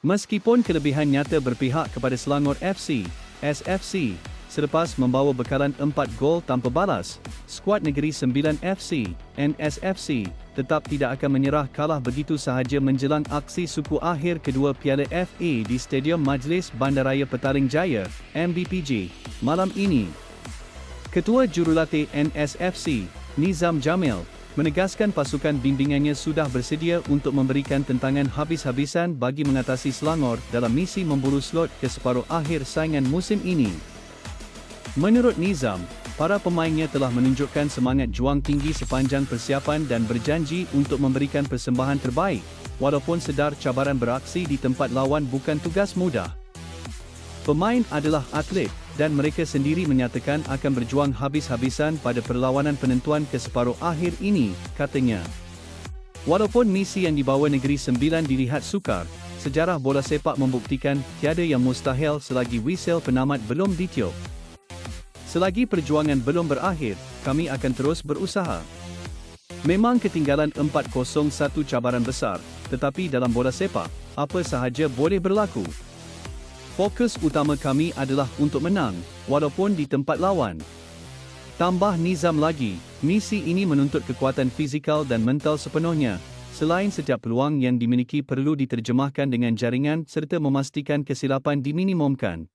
Meskipun kelebihan nyata berpihak kepada Selangor FC, SFC, selepas membawa bekalan 4 gol tanpa balas, skuad Negeri Sembilan FC, NSFC, tetap tidak akan menyerah kalah begitu sahaja menjelang aksi suku akhir kedua Piala FA di Stadium Majlis Bandaraya Petaling Jaya, MBPJ, malam ini. Ketua Jurulatih NSFC, Nizam Jamil, menegaskan pasukan bimbingannya sudah bersedia untuk memberikan tentangan habis-habisan bagi mengatasi Selangor dalam misi memburu slot ke separuh akhir saingan musim ini. Menurut Nizam, para pemainnya telah menunjukkan semangat juang tinggi sepanjang persiapan dan berjanji untuk memberikan persembahan terbaik, walaupun sedar cabaran beraksi di tempat lawan bukan tugas mudah. Pemain adalah atlet dan mereka sendiri menyatakan akan berjuang habis-habisan pada perlawanan penentuan ke separuh akhir ini, katanya. Walaupun misi yang dibawa Negeri Sembilan dilihat sukar, sejarah bola sepak membuktikan tiada yang mustahil selagi whistle penamat belum ditiup. Selagi perjuangan belum berakhir, kami akan terus berusaha. Memang ketinggalan 4-0 satu cabaran besar, tetapi dalam bola sepak, apa sahaja boleh berlaku. Fokus utama kami adalah untuk menang, walaupun di tempat lawan. Tambah Nizam lagi, misi ini menuntut kekuatan fizikal dan mental sepenuhnya, selain setiap peluang yang dimiliki perlu diterjemahkan dengan jaringan serta memastikan kesilapan diminimumkan.